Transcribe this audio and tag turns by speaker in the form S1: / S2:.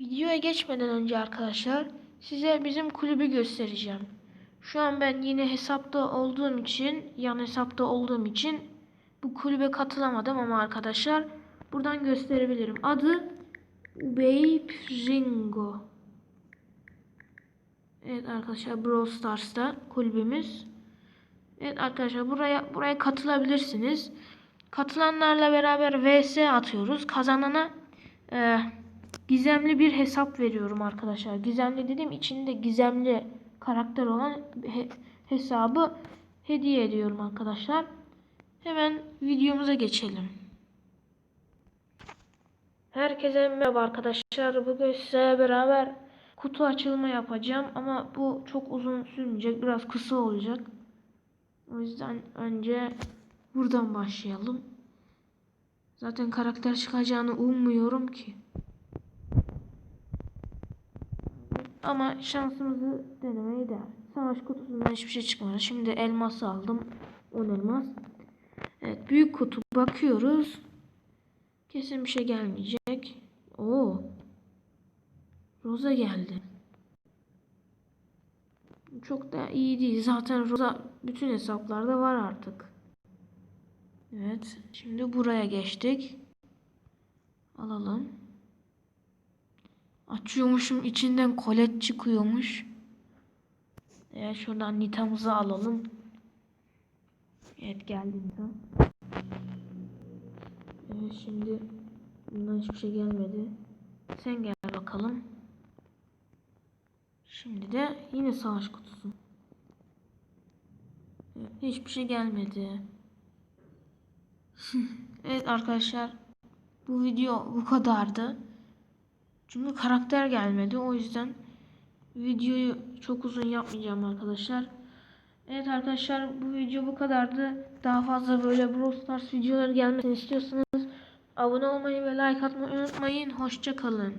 S1: Videoya geçmeden önce arkadaşlar size bizim kulübü göstereceğim. Şu an ben yine hesapta olduğum için, yan hesapta olduğum için bu kulübe katılamadım ama arkadaşlar buradan gösterebilirim. Adı Babe Ringo. Evet arkadaşlar Brawl Stars'ta kulübümüz. Evet arkadaşlar buraya buraya katılabilirsiniz. Katılanlarla beraber vs atıyoruz. Kazanana e, gizemli bir hesap veriyorum arkadaşlar. Gizemli dediğim içinde gizemli karakter olan he- hesabı hediye ediyorum arkadaşlar. Hemen videomuza geçelim. Herkese merhaba arkadaşlar. Bugün size beraber kutu açılma yapacağım ama bu çok uzun sürmeyecek. Biraz kısa olacak. O yüzden önce buradan başlayalım. Zaten karakter çıkacağını ummuyorum ki. Ama şansımızı denemeye değer. Savaş kutusundan hiçbir şey çıkmadı. Şimdi elması aldım. 10 elmas. Evet büyük kutu bakıyoruz. Kesin bir şey gelmeyecek. Oo. Roza geldi. Çok da iyi değil. Zaten Roza bütün hesaplarda var artık. Evet. Şimdi buraya geçtik. Alalım. Açıyormuşum içinden kolet çıkıyormuş. Evet şuradan Nita'mızı alalım. Evet geldi Nita. Evet şimdi bundan hiçbir şey gelmedi. Sen gel bakalım. Şimdi de yine savaş kutusu. Evet, hiçbir şey gelmedi. evet arkadaşlar bu video bu kadardı. Çünkü karakter gelmedi. O yüzden videoyu çok uzun yapmayacağım arkadaşlar. Evet arkadaşlar bu video bu kadardı. Daha fazla böyle Brawl Stars videoları gelmesini istiyorsanız abone olmayı ve like atmayı unutmayın. Hoşça kalın.